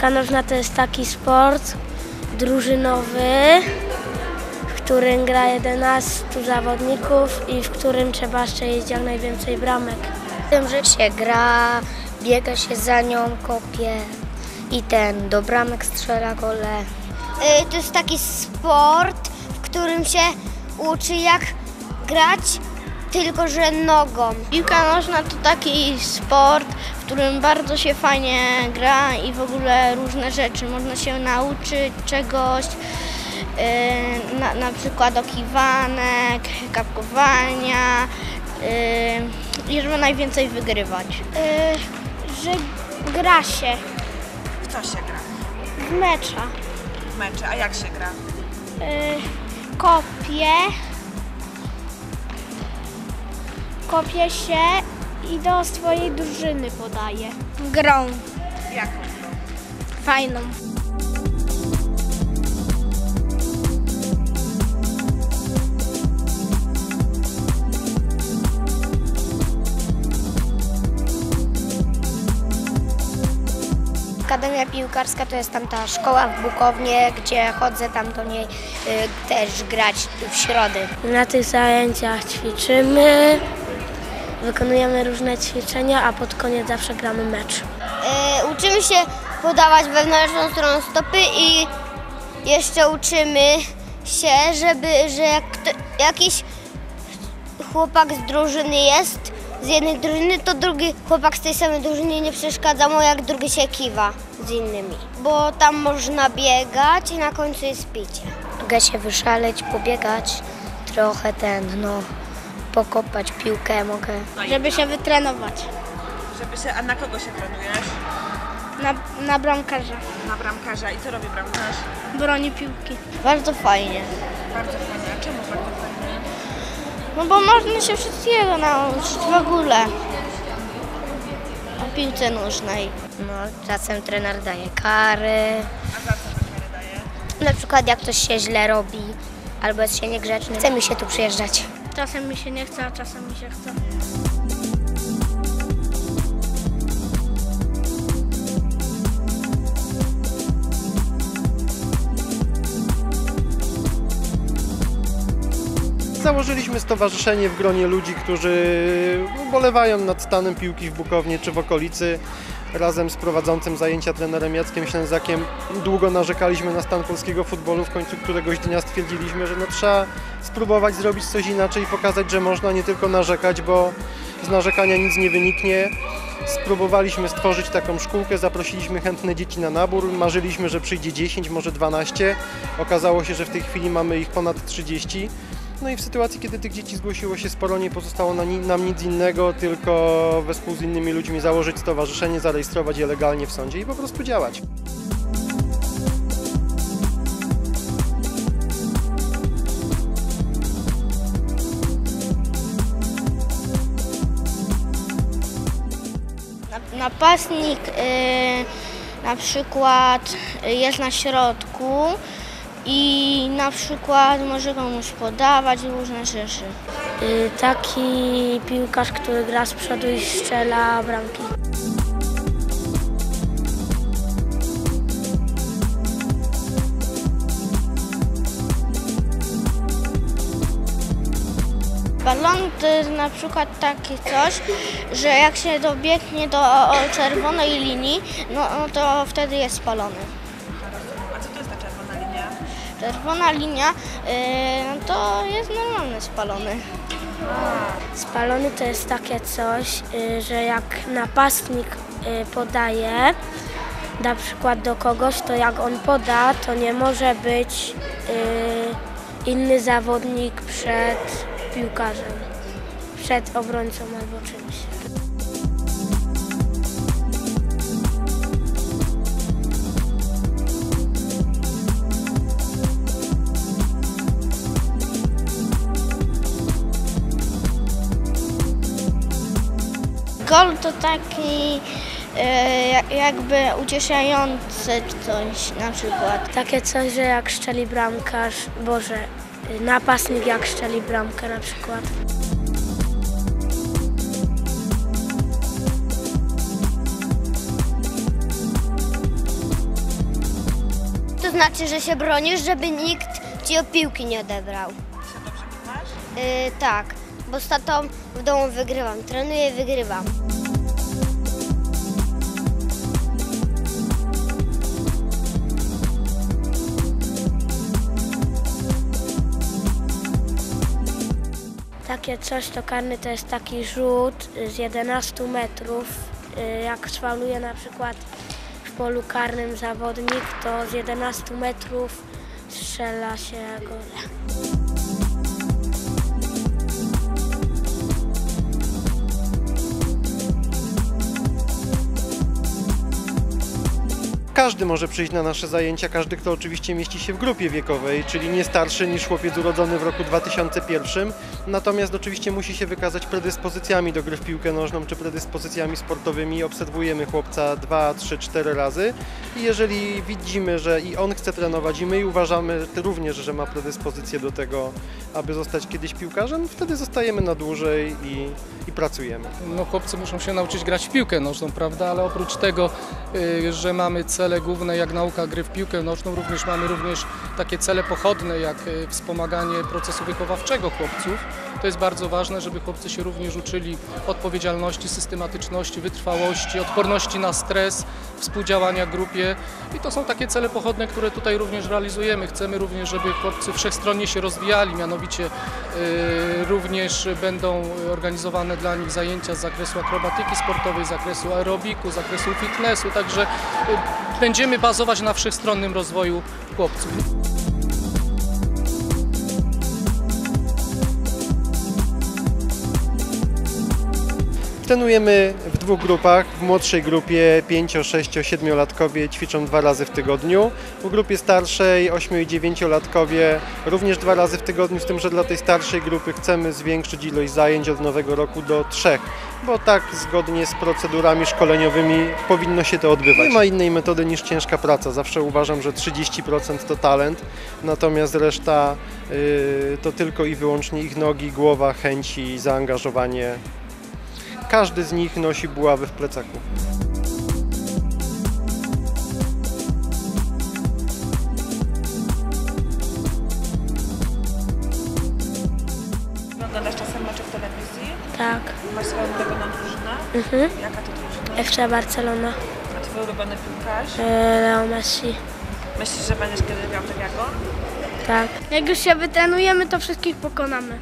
Piłka nożna to jest taki sport drużynowy, w którym gra 11 zawodników i w którym trzeba strzelić jak najwięcej bramek. Tym, że się gra, biega się za nią, kopie i ten do bramek strzela gole. Y, To jest taki sport, w którym się uczy jak grać, tylko że nogą. Piłka nożna to taki sport, w którym bardzo się fajnie gra i w ogóle różne rzeczy. Można się nauczyć czegoś, yy, na, na przykład okiwanek, kapkowania yy, i żeby najwięcej wygrywać. że gra się W co się gra? w mecza. W mecze, a jak się gra? kopie, kopie się i do swojej drużyny podaje. Grą Jaką? fajną. Akademia Piłkarska to jest tam ta szkoła w Bukownie, gdzie chodzę tam do niej y, też grać w środy. Na tych zajęciach ćwiczymy, wykonujemy różne ćwiczenia, a pod koniec zawsze gramy mecz. Y, uczymy się podawać wewnętrzną stroną stopy i jeszcze uczymy się, żeby, że jak kto, jakiś chłopak z drużyny jest, z jednej drużyny, to drugi chłopak z tej samej drużyny nie przeszkadza mu, jak drugi się kiwa z innymi. Bo tam można biegać i na końcu jest picie. Mogę się wyszaleć, pobiegać, trochę ten, no, pokopać piłkę mogę. Żeby się wytrenować Żeby się, a na kogo się trenujesz? na, na bramkarza. Na bramkarza. I co robi bramkarz? Broni piłki. Bardzo fajnie. Bardzo fajnie. A czemu bardzo fajnie? No bo można się wszystkiego nauczyć w ogóle. O piłce nóżnej. No, czasem trener daje kary, A za co ta karę daje? na przykład jak ktoś się źle robi albo jest się niegrzeczny. Chce mi się tu przyjeżdżać. Czasem mi się nie chce, a czasem mi się chce. Założyliśmy stowarzyszenie w gronie ludzi, którzy ubolewają nad stanem piłki w Bukownie czy w okolicy. Razem z prowadzącym zajęcia trenerem Jackiem Ślęzakiem długo narzekaliśmy na stan polskiego futbolu. W końcu któregoś dnia stwierdziliśmy, że no trzeba spróbować zrobić coś inaczej i pokazać, że można nie tylko narzekać, bo z narzekania nic nie wyniknie. Spróbowaliśmy stworzyć taką szkółkę, zaprosiliśmy chętne dzieci na nabór, marzyliśmy, że przyjdzie 10, może 12. Okazało się, że w tej chwili mamy ich ponad 30. No i w sytuacji, kiedy tych dzieci zgłosiło się sporo, nie pozostało nam nic innego, tylko wespół z innymi ludźmi założyć stowarzyszenie, zarejestrować je legalnie w sądzie i po prostu działać. Na- Napastnik y, na przykład jest na środku i na przykład może komuś podawać różne rzeczy. Y, Taki piłkarz, który gra z przodu i strzela bramki. Balon to jest na przykład takie coś, że jak się dobiegnie do czerwonej linii, no, no to wtedy jest spalony. Czerwona linia y, no to jest normalny spalony. Spalony to jest takie coś, y, że jak napastnik y, podaje na przykład do kogoś, to jak on poda, to nie może być inny zawodnik przed piłkarzem, przed obrońcą albo czymś. Gol to taki jak- jakby ucieszający coś na przykład. Takie coś, że jak szczeli bramkarz, Boże, napastnik jak szczeli bramkę na przykład. znaczy, że się bronisz, żeby nikt ci o piłki nie odebrał. Się dobrze piłaś? Yy, tak, bo z tatą w domu wygrywam, trenuję wygrywam. Takie coś to karny to jest taki rzut z 11 metrów. Y, Jak sfauluje na przykład w polu karnym zawodnik, to z 11 metrów strzela się gole. Każdy może przyjść na nasze zajęcia, każdy, kto oczywiście mieści się w grupie wiekowej, czyli nie starszy niż chłopiec urodzony w roku 2001. Natomiast oczywiście musi się wykazać predyspozycjami do gry w piłkę nożną czy predyspozycjami sportowymi. Obserwujemy chłopca 2, 3, 4 razy i jeżeli widzimy, że i on chce trenować i my uważamy również, że ma predyspozycję do tego, aby zostać kiedyś piłkarzem, wtedy zostajemy na dłużej i, i pracujemy. no, chłopcy muszą się nauczyć grać w piłkę nożną, prawda? Ale oprócz tego, y, że mamy cele główne jak nauka gry w piłkę nożną, również mamy również takie cele pochodne jak y, wspomaganie procesu wychowawczego chłopców. To jest bardzo ważne, żeby chłopcy się również uczyli odpowiedzialności, systematyczności, wytrwałości, odporności na stres, współdziałania grupie. I to są takie cele pochodne, które tutaj również realizujemy. Chcemy również, żeby chłopcy wszechstronnie się rozwijali, mianowicie y, również będą organizowane dla nich zajęcia z zakresu akrobatyki sportowej, z zakresu aerobiku, z zakresu fitnessu, także y, będziemy bazować na wszechstronnym rozwoju chłopców. Trenujemy dwóch grupach. W młodszej grupie 5, 6, 7-latkowie ćwiczą dwa razy w tygodniu. W grupie starszej 8 i 9-latkowie również dwa razy w tygodniu, z tym, że dla tej starszej grupy chcemy zwiększyć ilość zajęć od nowego roku do trzech, bo tak zgodnie z procedurami szkoleniowymi powinno się to odbywać. Nie ma innej metody niż ciężka praca. Zawsze uważam, że 30% to talent, natomiast reszta y, to tylko i wyłącznie ich nogi, głowa, chęci, zaangażowanie każdy z nich nosi buławy w plecaku. Oglądasz czasem mecze w telewizji? Tak, Masz swoją ulubioną drużynę? Mhm. Jaka to drużyna? FC Barcelona, A twój ulubiony piłkarz? y, Leo Messi. Myślisz, że będziesz kiedy grał tak jak on? Tak. Jak już się wytrenujemy, to wszystkich pokonamy.